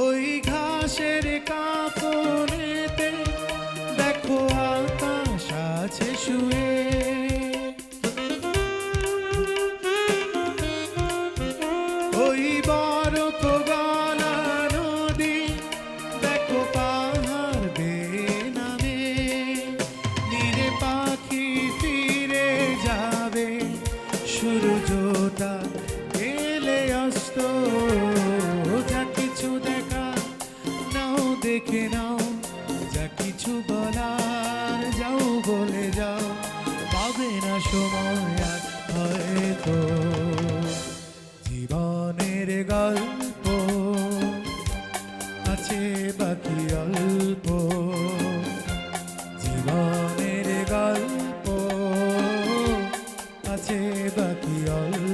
ওই ঘাসের কাপড়েতে দেখো আকাশ আছে শুয়ে। নাও, যা কিছু বলার যাও বলে যাও, পাবে না সময় হয়তো জীবনের গল্প আছে বাকি অল্প। জীবনের গল্প আছে বাকি অল্প।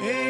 Hey.